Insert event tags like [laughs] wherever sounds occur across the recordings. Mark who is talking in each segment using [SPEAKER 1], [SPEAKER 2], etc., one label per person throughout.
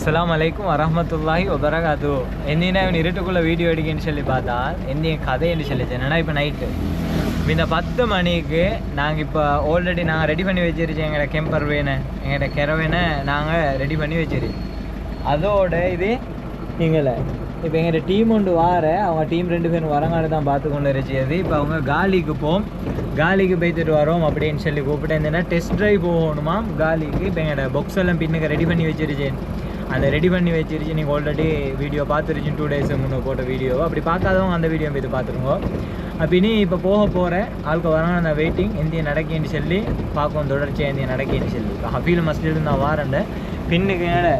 [SPEAKER 1] அஸ்ஸலாமு அலைக்கும் வரஹ்மத்துல்லாஹி வபரகாத்து என்னினா இவன் இருட்டுக்குள்ள வீடியோ எடுக்கன்னு சொல்லி பார்த்தா என்ன கதைன்னு சொல்லிச்சு என்னன்னா இப்போ நைட்டு இந்த பத்து மணிக்கு நாங்கள் இப்போ ஆல்ரெடி நாங்கள் ரெடி பண்ணி வச்சிருச்சோம் எங்களோட கெம்பர் வேனை எங்களோட கெரவேனை நாங்கள் ரெடி பண்ணி வச்சிருச்சோம் அதோட இது எங்களை இப்போ எங்களோட டீம் ஒன்று வார அவங்க டீம் ரெண்டு பேரும் வரங்காடு தான் பார்த்து கொண்டு இருந்துச்சு இப்போ அவங்க காலிக்கு போம் காலிக்கு போய்த்துட்டு வரோம் அப்படின்னு சொல்லி கூப்பிட்டு இருந்தேன்னா டெஸ்ட் ட்ரைவ் போகணுமா காலிக்கு இப்போ எங்களோட பொக்ஸ் எல்லாம் பின்னுக்கு ரெடி பண்ணி வச்சிருச்சேன் அதை ரெடி பண்ணி வச்சிருச்சு. நீங்கள் ஆல்ரெடி வீடியோ பார்த்துருச்சு. டூ டேஸ் முன்னே போட்ட வீடியோ அப்படி பார்க்காதவங்க அந்த வீடியோ போய் பார்த்துருங்க அப்படி இப்போ போக போகிறேன் ஆளுக்கு வரணும் அந்த வெயிட்டிங் இந்திய நடக்கின்னு சொல்லி பார்க்கும் தொடர்ச்சியாக இந்திய நடக்கின்னு சொல்லி. இப்போ ஹபீல் மஸ்ஜிது நான் வாரேன் பின்னுக்கு மேலே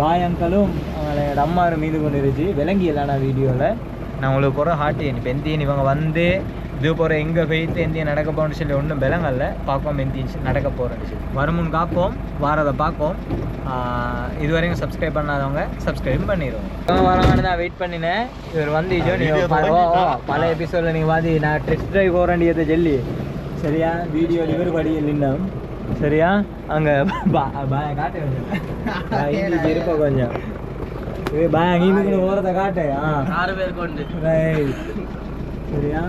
[SPEAKER 1] பாய் அங்கிளும் அவங்களோட அம்மாரும் மீது கொண்டு இருந்துச்சு விளங்கி இல்லைனா வீடியோவில் நான் உங்களுக்கு போகிற ஹார்ட் இப்போ எந்தியன் இவங்க வந்து இது போகிற எங்கே போயிட்டு எந்திய நடக்க போகணும்னு சொல்லி ஒன்றும் விளங்கல்ல பார்ப்போம் எந்திய நடக்க போகிறேன்னு சொல்லி. வருமுன் காப்போம் வாரதை பார்ப்போம். ஆஹ் இது வரைக்கும் சப்ஸ்கிரைப் பண்ணாதவங்க சப்ஸ்கிரைப் பண்ணிடுவோம் வராங்கன்னு தான் வெயிட் பண்ணினேன். இவர் வந்து பல எபிசோடில் நீங்கள் பாதி நான் டெஸ்ட் ட்ரைவ் போகிறேன்டியதை சொல்லி சரியா? வீடியோ இவர் படி நின்னோம். சரியா? அங்கே [laughs] காட்டு கொஞ்சம். [laughs] இருப்ப கொஞ்சம். பாய் அங்கே ஓரத்தை காட்டு.
[SPEAKER 2] ஆறு பேர் கொண்டு
[SPEAKER 1] ரைட் சரியா?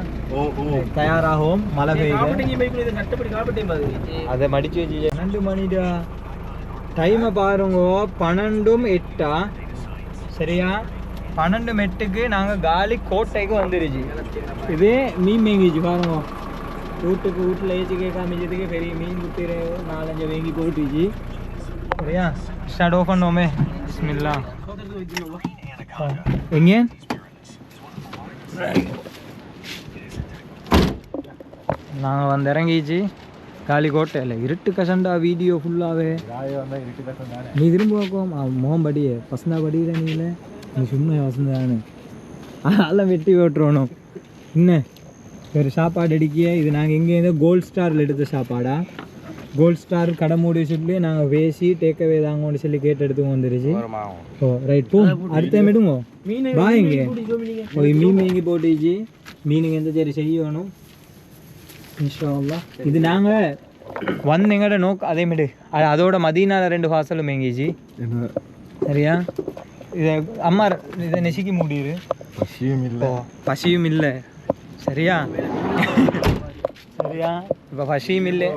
[SPEAKER 1] தயாராகும் மழை பெய்யுது அதை மடிச்சு வச்சு பன்னெண்டு மணிடா. டைமை பாருங்க. பன்னெண்டும் எட்டா? சரியா? பன்னெண்டு எட்டுக்கு நாங்கள் காலி கோட்டைக்கு வந்துருச்சு. இது மீன் மேங்கிச்சு பாருங்க. வீட்டுக்கு வீட்டில் ஏச்சு கேட்காமிச்சதுக்கு பெரிய மீன் குத்திர நாலஞ்சு வேங்கி போட்டுச்சு. சரியா? ஸ்டார்ட் ஓப்பன் பண்ணோமே. பிஸ்மில்லா. எங்கே? நாங்கள் வந்து இறங்கிச்சு. காலி கோட்டையில் இருட்டு கசண்டா வீடியோ ஃபுல்லாகவே நீ திரும்ப பார்க்கும். முகம் படியே பசந்தா படிக்கிற நீல நீ சும்மா வசந்தானு அதெல்லாம் வெட்டி விட்டுருவணும் என்ன? ஒரு சாப்பாடு அடிக்க இது நாங்கள் எங்கேருந்து கோல்ட் ஸ்டாரில் எடுத்த சாப்பாடா? கோல்ட் ஸ்டார் கடை மூடி சொல்லி நாங்கள் பேசி டேக்கவே தாங்கன்னு சொல்லி கேட்டு எடுத்து வந்துருச்சு. ஓ ரைட் போ. அடுத்த விடுங்க பாய்ங்க ஓ மீன் மீங்கி போட்டுச்சு. மீனுங்க எந்த சரி செய்யணும்? இன்ஷா அல்லாஹ். இது நாங்கள் வந்து எங்கட நோக்க அதே மாரி அது அதோட மதியனால ரெண்டு வாசலும் மேங்கிச்சு சரியா? இதை அம்மா இதை நெசுக்கி மூடிடு ஓ பசியும் இல்லை. சரியா? சரியா? இப்போ பசியும் இல்லை.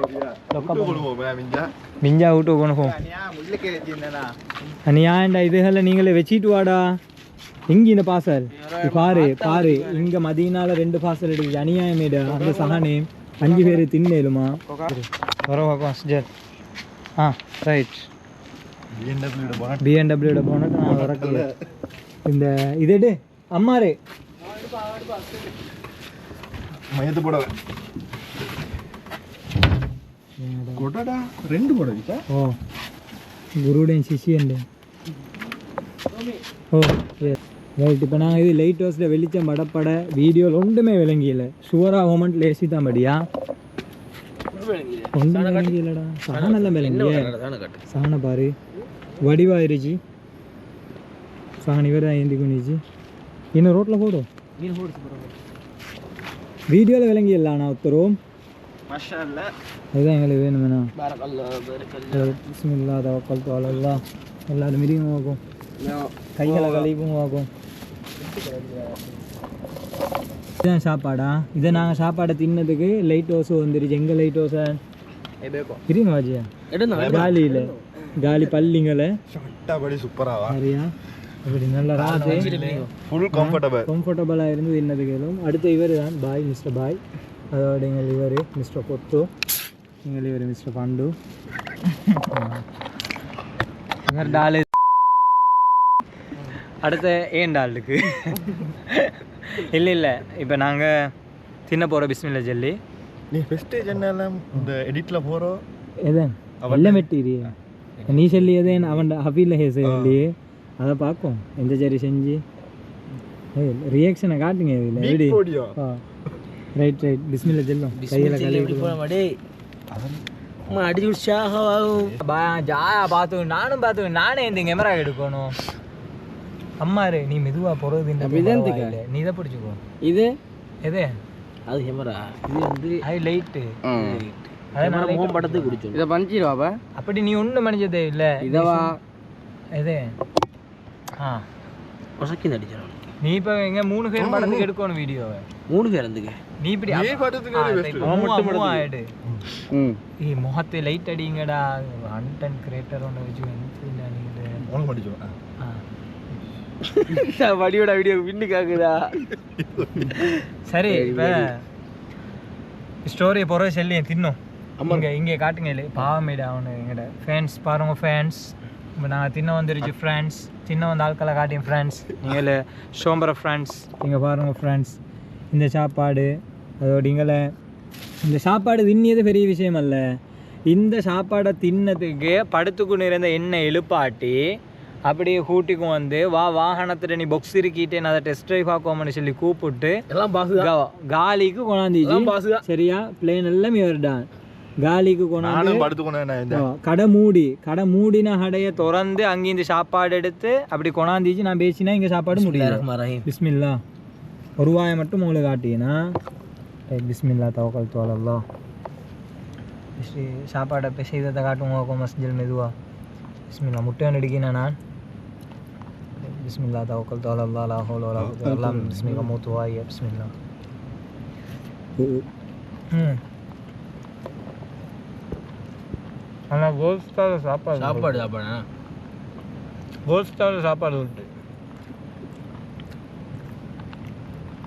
[SPEAKER 1] மிஞ்சா? விட்டு போகணும் அநியாயண்டா இதுகளை நீங்களே வச்சிட்டு வாடா. எங்க இந்த பாசல் பாரு பாரு இங்க மதியனால ரெண்டு பாசல் எடுக்குது. அநியாயமேடா அந்த சஹானே. அஞ்சு பேர் தின்னேலுமா வர வாக்கம் அஸ்ஜர் ஆ ரைட். பிஎன்டபிள்யூட போனட்டு நான் வரக்கல இந்த இதெடு அம்மாரு.
[SPEAKER 3] மையத்து போட கொடடா ரெண்டு போட வச்சா?
[SPEAKER 1] ஓ. குருடைய சிஷியண்டு ஓ ரைட் இப்போ நாங்கள் இது லைட் ஹவுஸில் வெளிச்சம் படப்பட வீடியோவில் ஒன்றுமே விளங்கியில்ல ஷுவராக மொமெண்ட் லேசி தான் படியா ஒன்றும் விளங்கியில்லடா சகனெல்லாம் விளங்கிய. சகனை பாரு. வடிவாயிருச்சு இவர் தான் ஏந்தி குனிச்சு. இன்னும் ரோட்டில் போடும் வீடியோவில் விளங்கியில்ல நான் ஒருத்தரும் அதுதான் எங்களுக்கு வேணுமேண்ணா பிஸ்மில்லா தவக்கல் தோலல்லா எல்லாரும் மிதியும் ஆகும் கைகளை கழிவும் ஆகும் இதுதான் சாப்பாடா. இதை நாங்கள் சாப்பாடை தின்னதுக்கு லைட் ஹவுஸ் வந்துருச்சு. எங்கள் லைட் ஹவுஸை இருங்க வாஜியா? காலியில். காலி பள்ளிங்களை
[SPEAKER 3] சூப்பராவா?
[SPEAKER 1] சரியா? அப்படி நல்ல ராத்து
[SPEAKER 3] ஃபுல் கம்ஃபர்டபிள்
[SPEAKER 1] கம்ஃபர்டபுளாக இருந்து தின்னதுகளும் அடுத்து இவர் தான். Bye mister bye. அதோட எங்கள் இவர் மிஸ்டர் கொத்து எங்கள் இவர் மிஸ்டர் பாண்டு. டாலு. அடுத்த ஏன் டாலுக்கு இல்லை இல்லை. இப்போ நாங்கள் தின்ன போகிற பிஸ்மில்ல ஜல்லி.
[SPEAKER 3] நீ ஃபெஸ்ட் ஜன்னல இந்த எடிட்ல போறோம்
[SPEAKER 1] எதன்? எல்லாம் மெட்டீரிய நீ சொல்லியதே அவன் ஹபீல ஹே சொல்லியே அதை பார்க்கும் எந்த சரி செஞ்சு? ரியாக்ஷனை காட்டுங்க இதில். எப்படி? ரைட் ரைட் பிஸ்மில்ல செல்லும் கையில் கழுவிட்டு
[SPEAKER 2] போனமாடே அம்மா அடிச்சு
[SPEAKER 1] பா ஜாயா பார்த்து நானும் பார்த்து நானே இந்த கேமரா எடுக்கணும். அம்மாரு நீ மெதுவா போறது நீ தான் பிடிச்சிக்கோ
[SPEAKER 2] இது?
[SPEAKER 1] எது?
[SPEAKER 2] அது ஹெமரா இது வந்து
[SPEAKER 1] ஐ லைட்டு
[SPEAKER 2] ஹெமரா மூணு படத்துக்கு குடிச்சோம் இதை பஞ்சிடுவாப்பா
[SPEAKER 1] அப்படி நீ ஒன்றும் மனிச்சதே இல்லை.
[SPEAKER 2] இதவா?
[SPEAKER 1] எது? ஆ.
[SPEAKER 2] உசக்கி அடிச்சிடும்
[SPEAKER 1] நீ இப்போ எங்க மூணு பேர் படத்துக்கு எடுக்கணும் வீடியோவை
[SPEAKER 2] மூணு பேர் இருந்துங்க
[SPEAKER 1] நீ இப்படி
[SPEAKER 3] நீ படத்துக்கு
[SPEAKER 1] ஆயிடு ஏய் முகத்தை லைட் அடிங்கடா. கண்டென்ட் கிரியேட்டர் ஒன்று வச்சு என்ன நீங்கள்
[SPEAKER 3] உனக்கு படிச்சோம்
[SPEAKER 2] வடியோட வீடியோ வின்னு காக்குதா?
[SPEAKER 1] சரி இப்போ ஸ்டோரியை போகிற செல்லி தின்னும். இங்கே இங்கே காட்டுங்க இல்லை பாவமேடு அவனு எங்கட ஃபேன்ஸ் பாருங்க ஃபேன்ஸ் இப்போ நாங்கள் தின்ன வந்துருச்சு ஃப்ரெண்ட்ஸ் தின்ன வந்த ஆட்களை காட்டியும் ஃப்ரெண்ட்ஸ் நீங்கள் சோம்பர ஃப்ரெண்ட்ஸ் இங்கே பாருங்க ஃப்ரெண்ட்ஸ் இந்த சாப்பாடு அதோட இங்கே இந்த சாப்பாடு தின்னியது பெரிய விஷயம் அல்ல. இந்த சாப்பாடை தின்னதுக்கு படுத்துக்கு இருந்த எண்ணெய் எழுப்பாட்டி அப்படியே கூட்டிக்கும் வந்து வா வாகனத்துல நீ பொக்ஸ் இருக்கிட்டு நான் அதை டெஸ்ட் ட்ரைவ் ஆக்குவோம்னு சொல்லி கூப்பிட்டு
[SPEAKER 2] எல்லாம் பாசு
[SPEAKER 1] கா- காலிக்கு கொண்டாந்துச்சு
[SPEAKER 2] எல்லாம் பாசு தான்
[SPEAKER 1] சரியா? பிளேன் எல்லாம் இவர்டான் காலிக்கு கொண்டாந்து கடை மூடி கடை மூடின கடையை திறந்து அங்கேருந்து சாப்பாடு எடுத்து அப்படி கொண்டாந்துச்சு நான் பேசினா இங்கே சாப்பாடு
[SPEAKER 2] ரஹீம்.
[SPEAKER 1] பிஸ்மில்லா. ஒரு வாயை மட்டும் உங்களுக்கு காட்டினா பிஸ்மில்லா தவக்கல் தோலல்லா சாப்பாடை செய்ததை காட்டுங்க மஸ்ஜில் மெதுவா பிஸ்மில்லா முட்டை அடிக்கினா நான் பிஸ்மில்லா தவக்கல் தோலல்லா லா ஹோல் வலா குவத்த எல்லாம் பிஸ்மில்லா மூத்து வாய் பிஸ்மில்லா ம் ஆனால் கோல்ட் ஸ்டார் சாப்பாடு
[SPEAKER 2] சாப்பாடு சாப்பாடு
[SPEAKER 1] கோல்ட் ஸ்டார் சாப்பாடு உண்டு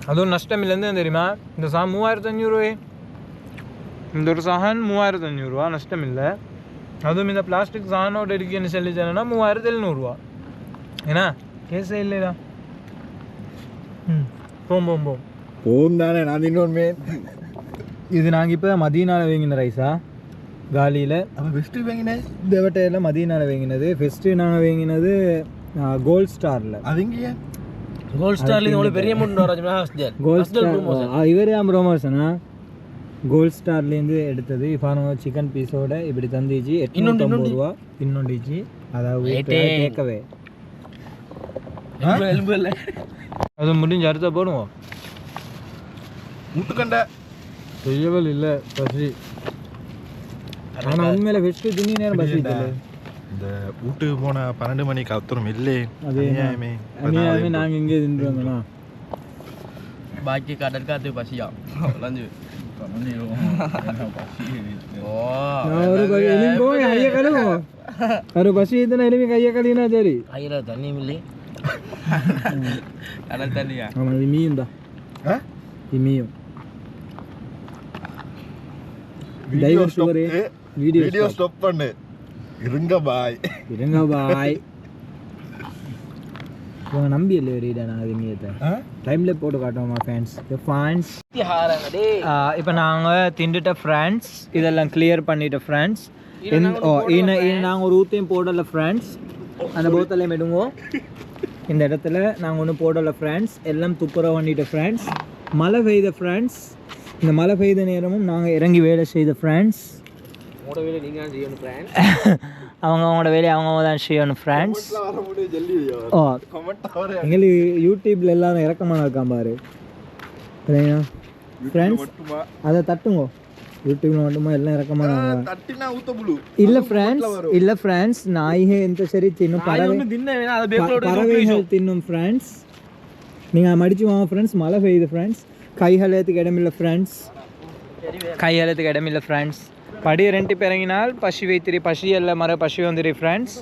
[SPEAKER 1] அதுவும் நஷ்டம் இல்லைன்னு தெரியுமா இந்த சா மூவாயிரத்து அஞ்சூறுவாய் இந்த ஒரு சஹன் மூவாயிரத்து அஞ்சூறுரூவா நஷ்டம் இல்லை அதுவும் இந்த பிளாஸ்டிக் சஹனோட இருக்குன்னு சொல்லி சொன்னா மூவாயிரத்து எழுநூறுவா ஏன்னா கேஸே இல்லைடா ம் போம் போம் போம்
[SPEAKER 3] போகும் தானே நான் இன்னொன்று
[SPEAKER 1] இது நாங்கள் இப்போ மதியனால வாங்கின ரைஸா காலியில்
[SPEAKER 3] அவன் பெஸ்ட்டு வாங்கினேன்
[SPEAKER 1] இந்த வட்டையில் மதியனால வாங்கினது ஃபஸ்ட்டு நாங்கள் வாங்கினது கோல்ட் ஸ்டாரில்
[SPEAKER 3] அது எங்கேயா
[SPEAKER 2] கோல்ட் ஸ்டார்ல இவ்வளவு பெரிய அமௌண்ட்
[SPEAKER 1] கோல்ட் ஸ்டார் இவரே ப்ரொமோஷனா கோல்ட் ஸ்டார்லேருந்து எடுத்தது பாருங்க சிக்கன் பீஸோட இப்படி தந்துச்சு எட்நூற்றம்பது ரூபா. இன்னொண்டிச்சு அதாவது கேட்கவே.
[SPEAKER 2] எலும்பு இல்லை?
[SPEAKER 1] அது முடிஞ்ச அடுத்த போடுவோம்.
[SPEAKER 3] முட்டுக்கண்டை.
[SPEAKER 1] செய்யவல் இல்லை பசி. ஆனால் உண்மையில ஃபஸ்ட்டு திணி நேரம் பசி
[SPEAKER 3] இந்த வீட்டுக்கு போன பன்னெண்டு மணிக்கு அத்தரும் இல்லை? அநியாயமே.
[SPEAKER 1] அநியாயமே நாங்கள் இங்கே தின்று வந்தோம்னா
[SPEAKER 2] பாக்கி கடல் காத்து பசியா லஞ்சு
[SPEAKER 1] கையை கழுவோம் ஒரு பசி இதுனா எலும்பி கையை கழுவினா சரி
[SPEAKER 2] கையில தண்ணி மில்லி கடல் தண்ணியா
[SPEAKER 1] ஆமாம் இது மீயும் தான்
[SPEAKER 3] ஆ?
[SPEAKER 1] இது மீயும்
[SPEAKER 3] வீடியோ ஸ்டாப் பண்ணு இருங்க பாய்
[SPEAKER 1] இருங்க பாய் இவங்க நம்பி இல்லை ரீடா நான் அது மீயத்தை டைம்ல போட்டு காட்டுவோமா ஃபேன்ஸ் ஃபேன்ஸ் இப்போ நாங்கள் திண்டுட்ட ஃப்ரெண்ட்ஸ் இதெல்லாம் கிளியர் பண்ணிட்ட ஃப்ரெண்ட்ஸ் ஓ இன நாங்கள் ஒரு ஊத்தையும் போடலை ஃப்ரெண்ட்ஸ் அந்த போத்தலையும் எடுங்கோ. இந்த இடத்துல நாங்கள் ஒன்றும் போடலை ஃப்ரெண்ட்ஸ் எல்லாம் துப்புரவு பண்ணிட்ட ஃப்ரெண்ட்ஸ் மழை பெய்த ஃப்ரெண்ட்ஸ் இந்த மழை பெய்த நேரமும் நாங்கள் இறங்கி வேலை செய்த ஃப்ரெண்ட்ஸ் [laughs] அவங்க அவங்களோட வேலையை அவங்க தான் செய்யணும் ஃப்ரெண்ட்ஸ் ஓ. எங்களுக்கு யூடியூப்ல எல்லாரும் இறக்கமான இருக்கான் பாரு. ஃப்ரெண்ட்ஸ்
[SPEAKER 3] மட்டுமா?
[SPEAKER 1] அதை தட்டுங்கோ. யூடியூப்ல மட்டுமா எல்லாம்
[SPEAKER 3] புழு
[SPEAKER 1] இல்ல ஃப்ரெண்ட்ஸ் இல்ல ஃப்ரெண்ட்ஸ் நாய்க எந்த சரி தின்னும். பறவை பறவைகள் தின்னும் ஃப்ரெண்ட்ஸ் நீங்க மடிச்சு வாங்க ஃப்ரெண்ட்ஸ் மழை பெய்யுது ஃப்ரெண்ட்ஸ் கை ஹலத்துக்கு இடமில்லை ஃப்ரெண்ட்ஸ் கை ஹலத்துக்கு இடமில்லை ஃப்ரெண்ட்ஸ் படி ரெண்டு பிறங்கினால் பசி வைத்திரி பசி அல்ல மர பசி வந்துரு ஃப்ரெண்ட்ஸ்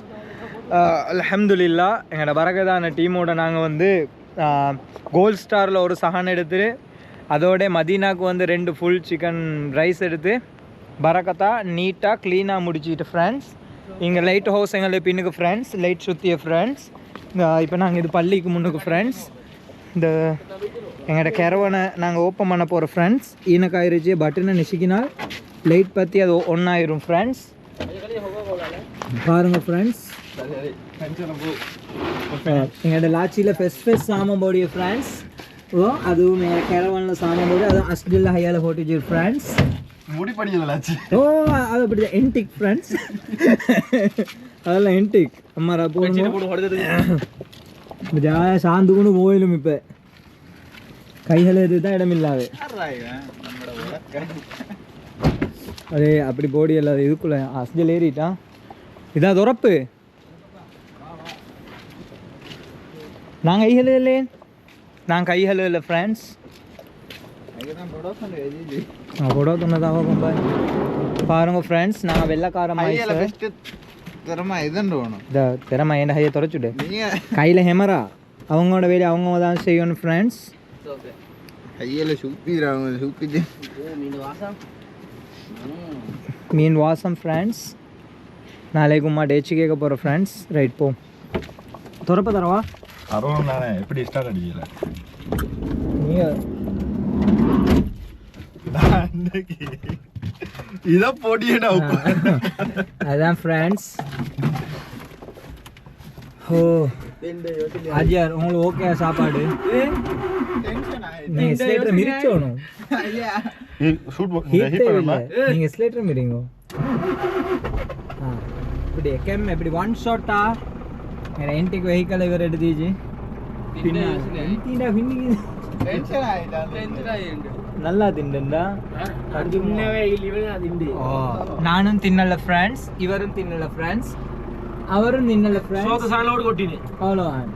[SPEAKER 1] அல்ஹம்துலில்லா எங்களோட பரகதான டீமோட நாங்கள் வந்து கோல்ட் ஸ்டாரில் ஒரு சஹான் எடுத்து அதோட மதீனாக்கு வந்து ரெண்டு ஃபுல் சிக்கன் ரைஸ் எடுத்து பரக்கத்தா நீட்டாக க்ளீனாக முடிச்சுக்கிட்டு ஃப்ரெண்ட்ஸ் இங்கே லைட் ஹவுஸ் எங்களுக்கு பின்னுக்கு ஃப்ரெண்ட்ஸ் லைட் சுற்றிய ஃப்ரெண்ட்ஸ் இப்போ நாங்கள் இது பள்ளிக்கு முன்னுக்கு ஃப்ரெண்ட்ஸ் இந்த எங்களோட கெரவனை நாங்கள் ஓப்பன் பண்ண போகிற ஃப்ரெண்ட்ஸ் ஈனக்காயிருச்சு பட்டனை நெசிக்கினால் லைட் பற்றி அது ஒன்றாயிரும் ஃப்ரெண்ட்ஸ் பாருங்கள் ஃப்ரெண்ட்ஸ் எங்களோட லாச்சியில் ஃபெஸ்ட் ஃபெஸ்ட் சாமம் போடிய ஃப்ரெண்ட்ஸ் ஓ அதுவும் எங்கள் கெரவனில் சாமம் போடு. அதுவும் அஸ்டில் ஹையால் போட்டுச்சு ஃப்ரெண்ட்ஸ்
[SPEAKER 3] முடி படிக்கலாச்சு
[SPEAKER 1] ஓ அது அப்படி என்டிக் ஃப்ரெண்ட்ஸ் அதெல்லாம் என்டிக் அம்மாரா போகணும் ஜாய சாந்துக்குன்னு போயிலும் இப்போ. கைகள் இதுதான் இடமில்லாது. அதே அப்படி போடி எல்லாம் இதுக்குள்ள அஸ்ஜல் ஏறிட்டான் இதான் துறப்பு நான் கை இல்லை நான் கை இல்லை ஃப்ரெண்ட்ஸ் போடோ துண்ணதாக ரொம்ப பாருங்க ஃப்ரெண்ட்ஸ் நான் வெள்ளக்கார மைஸ்
[SPEAKER 2] திறமை இதுன்னு வேணும்?
[SPEAKER 1] இந்த திறமை என் கையை தொடச்சுடு
[SPEAKER 2] நீங்க
[SPEAKER 1] கையில் ஹெமரா அவங்களோட வேலை அவங்க தான் செய்யணும் ஃப்ரெண்ட்ஸ்
[SPEAKER 2] கையில சுத்திடுறாங்க சுத்திட்டு
[SPEAKER 1] மீன் வாசம் ஃப்ரெண்ட்ஸ் நாளைக்கு உமா டேச்சு கேட்க போகிற ஃப்ரெண்ட்ஸ் ரைட் போ. துறப்ப தரவா?
[SPEAKER 3] அருண் நானே எப்படி ஸ்டார்ட் அடிக்கல
[SPEAKER 1] நீங்கள்
[SPEAKER 3] நான் இன்னைக்கு இதை போட்டியடா
[SPEAKER 1] அதான் ஃப்ரெண்ட்ஸ் ஓ. ஆஜியார் உங்களுக்கு ஓகே சாப்பாடு? நீங்கள் ஸ்லேட்டர் மிரிச்சோணும்
[SPEAKER 3] ஷூட்
[SPEAKER 1] ஹீட்டே இல்லை. நீங்கள் ஸ்லேட்டர் மிரிங்கோ ஆ இப்படி எக்கேம் இப்படி ஒன் ஷாட்டா என் என்டிக்கு வெஹிக்கல் இவர் பின்னா நல்லா நானும் தின்னல ஃப்ரெண்ட்ஸ் இவரும் தின்னல ஃப்ரெண்ட்ஸ் அவரும் தின்னல ஃப்ரெண்ட்ஸ் அவ்வளோதான்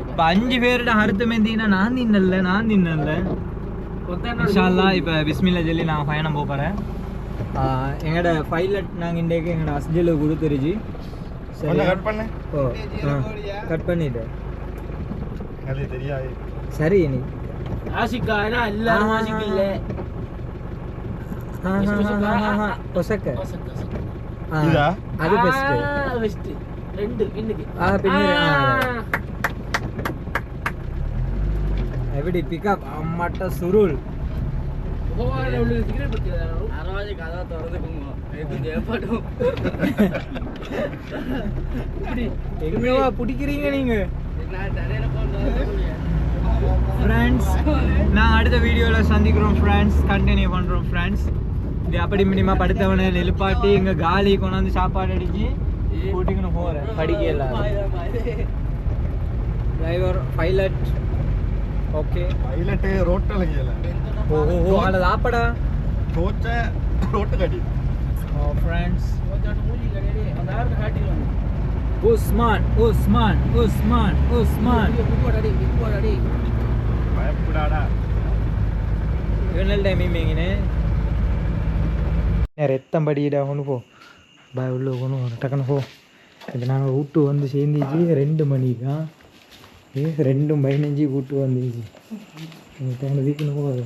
[SPEAKER 1] இப்போ அஞ்சு பேரோட அறுத்தம் எந்தினா நான் தின்னல நான் தின்னல இன்ஷால்லா இப்போ பிஸ்மில்லா சொல்லி நான் பயணம் போக போகிறேன் எங்களோட பைலட் நாங்கள் இன்றைக்கு எங்களோட அஸ்ஜலு கொடுத்துருச்சு
[SPEAKER 3] கொஞ்சம் கட் பண்ணு
[SPEAKER 1] ஓ கட் பண்ணிட்டு
[SPEAKER 3] அது தெரியாது
[SPEAKER 1] சரி நீ பொசக்க ஆ,
[SPEAKER 3] இதா?
[SPEAKER 1] அது பெஸ்ட் ஆ பின்னாடி ஆ, எப்படி பிக்கப் அம்மாட்ட சுருள். எங்கவா பிடிக்கிறீங்க நீங்க? ஃப்ரெண்ட்ஸ் நான் அடுத்த வீடியோவில் சந்திக்கிறோம் ஃப்ரெண்ட்ஸ் கண்டினியூ பண்ணுறோம் ஃப்ரெண்ட்ஸ் இது அப்படி மினிமா படுத்தவனை நெலுப்பாட்டி இங்கே காலி கொண்டாந்து சாப்பாடு அடிச்சு கூட்டிக்கணும் போகிறேன் படிக்கல டிரைவர் பைலட் ஓகே
[SPEAKER 3] പൈലറ്റ് റോട്ടിളങ്ങിയല്ല
[SPEAKER 1] ஓ ஓ ஓ அதில் ஆப்படா
[SPEAKER 3] തോറ്റ റോട്ട് കടി
[SPEAKER 1] ஓ ஃப்ரெண்ட்ஸ் உஸ்மான் உஸ்மான் உஸ்மான் உஸ்மான்
[SPEAKER 3] ഭയപ്പെടാടാ
[SPEAKER 1] இவனல் டைம் இமேங்கினே ரத்தம் படிடா ஒன்று போ பாய் உள்ள ஒன்று டக்குன்னு போ இப்போ நாங்கள் வீட்டு வந்து சேர்ந்துச்சு ரெண்டு மணிக்கா ஏ ரெண்டும் பதினஞ்சு கூட்டு வந்துச்சு எனக்கு வீட்டுன்னு போகாது.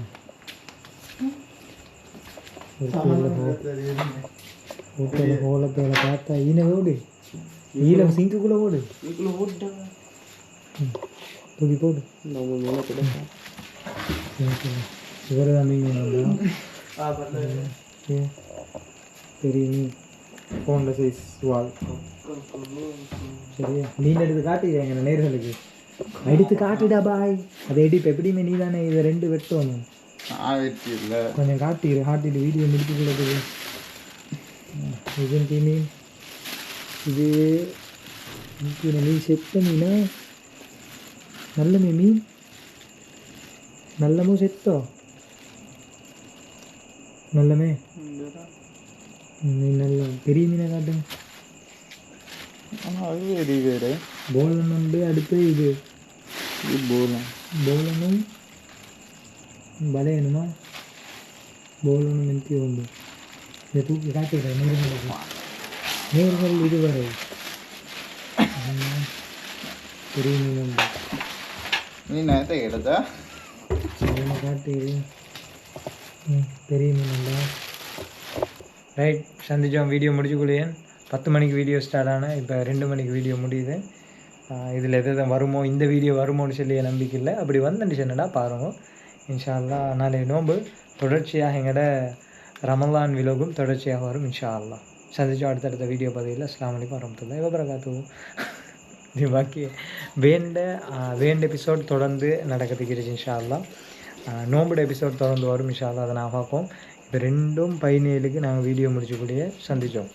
[SPEAKER 1] வீட்டில் கோலத்தோட பார்த்தா ஈன ஓடு ஈலம் சிங்குக்குள்ளே ஓடு ம், தூக்கி போடு. இவர் தான் நீங்கள் பெரிய மீன் ஃபோனில் சைஸ் வால் சரியா? மீன் எடுத்து காட்டுங்க எங்கள் நேர்களுக்கு எடுத்து காட்டுடா பாய். அதை எடுப்பு எப்படியுமே நீ தானே இதை ரெண்டு வெட்டணும். கொஞ்சம் காட்டிடு காட்டிட்டு வீடியோ முடிச்சுக்குள்ளது இது டீ மீன். இது மீன் செத்த மீனா? நல்ல மீன் மீன். நல்லமோ செத்தோ? நல்லமே நல்ல பெரிய மீனை காட்டுங்க.
[SPEAKER 2] அது வெறி வேறு?
[SPEAKER 1] போலன் உண்டு அடுத்து இது.
[SPEAKER 2] போகலாம்
[SPEAKER 1] போலனும் பலையனுமா போலனும் மென்த்தி உண்டு. இதை தூக்கி காட்டுகிறேன் நேர்களுக்கு நேர்கள் இதுவரை பெரிய
[SPEAKER 2] நீ நேரத்தை எடுத்தா?
[SPEAKER 1] சரியான காட்டுகிறேன் பெரிய மீன் ரைட் சந்திச்சோம். வீடியோ முடிச்சுக்கொள்ளேன் பத்து மணிக்கு வீடியோ ஸ்டார்ட் ஆனால் இப்போ ரெண்டு மணிக்கு வீடியோ முடியுது. இதில் எது எது வருமோ இந்த வீடியோ வருமோன்னு சொல்லி என் நம்பிக்கை இல்லை. அப்படி வந்துட்டு பாருங்க. இன்ஷா நாளைய நோன்பு. தொடர்ச்சியாக எங்களோட ரமலான் விலோகும் தொடர்ச்சியாக வரும் இன்ஷா அல்லாஹ் சந்திச்சோம் அடுத்தடுத்த வீடியோ பதிவில். அஸ்லாம் வலைக்கம் வரமத்துல்லாஹி வபரகாத்து இது பாக்கி வேண்ட வேண்ட எபிசோட் தொடர்ந்து நடக்கிறதுக்கு இன்ஷா அல்லா நோம்புட எபிசோட் தொடர்ந்து வரும் இன்ஷா அல்லா அதை நான் பார்ப்போம். இப்போ ரெண்டும் பதினேழுக்கு நாங்கள் வீடியோ முடிச்சக்கூடிய சந்தித்தோம்